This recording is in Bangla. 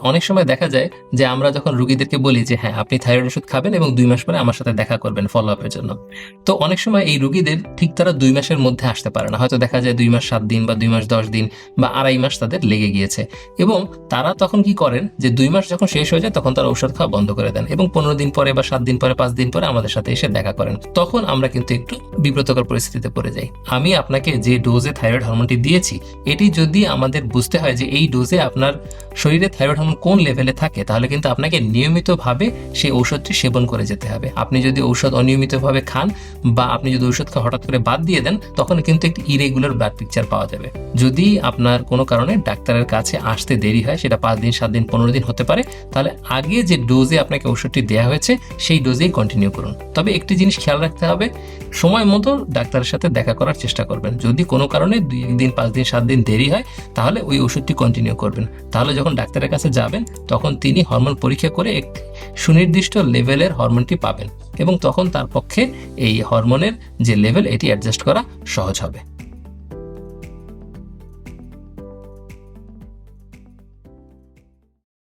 অনেক সময় দেখা যায় যে আমরা যখন রুগীদেরকে বলি যে হ্যাঁ আপনি থাইরয়েড ওষুধ খাবেন এবং দুই মাস পরে আমার সাথে দেখা করবেন ফলো আপের জন্য। তো অনেক সময় এই রুগীদের ঠিক তারা দুই মাসের মধ্যে আসতে পারে না। হয়তো দেখা যায় দুই মাস, সাত দিন বা দুই মাস, দশ দিন বা আড়াই মাস তাদের লেগে গিয়েছে। এবং তারা তখন কি করেন যে, দুই মাস যখন শেষ হয়ে যায় তখন তারা ঔষধ খাওয়া বন্ধ করে দেন এবং পনেরো দিন পরে বা সাত দিন পরে, পাঁচ দিন পরে আমাদের সাথে এসে দেখা করেন। তখন আমরা কিন্তু একটু বিব্রতকর পরিস্থিতিতে পড়ে যাই। আমি আপনাকে যে ডোজে থাইরয়েড হরমোনটি দিয়েছি, এটি যদি আমাদের বুঝতে হয় যে এই ডোজে আপনার শরীরে থাইরয়েড হরমোন কোন লেভেলে থাকে, তাহলে কিন্তু আপনাকে নিয়মিতভাবে সেই ঔষধটি সেবন করে যেতে হবে। আপনি যদি ঔষধ অনিয়মিতভাবে খান বা আপনি যদি ঔষধ হঠাৎ করে বাদ দিয়ে দেন, তখন কিন্তু একটি ইরেগুলার ব্লাড পিকচার পাওয়া যাবে। যদি আপনার কোনো কারণে ডাক্তারের কাছে আসতে দেরি হয়, সেটা পাঁচ দিন, সাত দিন, পনেরো দিন হতে পারে, তাহলে আগে যে ডোজে আপনাকে ওষুধটি দেওয়া হয়েছে, সেই ডোজেই কন্টিনিউ করুন। তবে একটি জিনিস খেয়াল রাখতে হবে, সময় মতো ডাক্তারের সাথে দেখা করার চেষ্টা করবেন। যদি কোনো কারণে দুই একদিন পাঁচ দিন, সাত দিন দেরি হয়, তাহলে ওই ওষুধটি কন্টিনিউ করবেন। তাহলে যখন ডাক্তারের কাছে যাবেন, তখন তিনি হরমোন পরীক্ষা করে এক সুনির্দিষ্ট লেভেলের হরমোনটি পাবেন এবং তখন তার পক্ষে এই হরমোনের যে লেভেল এটি অ্যাডজাস্ট করা সহজ হবে।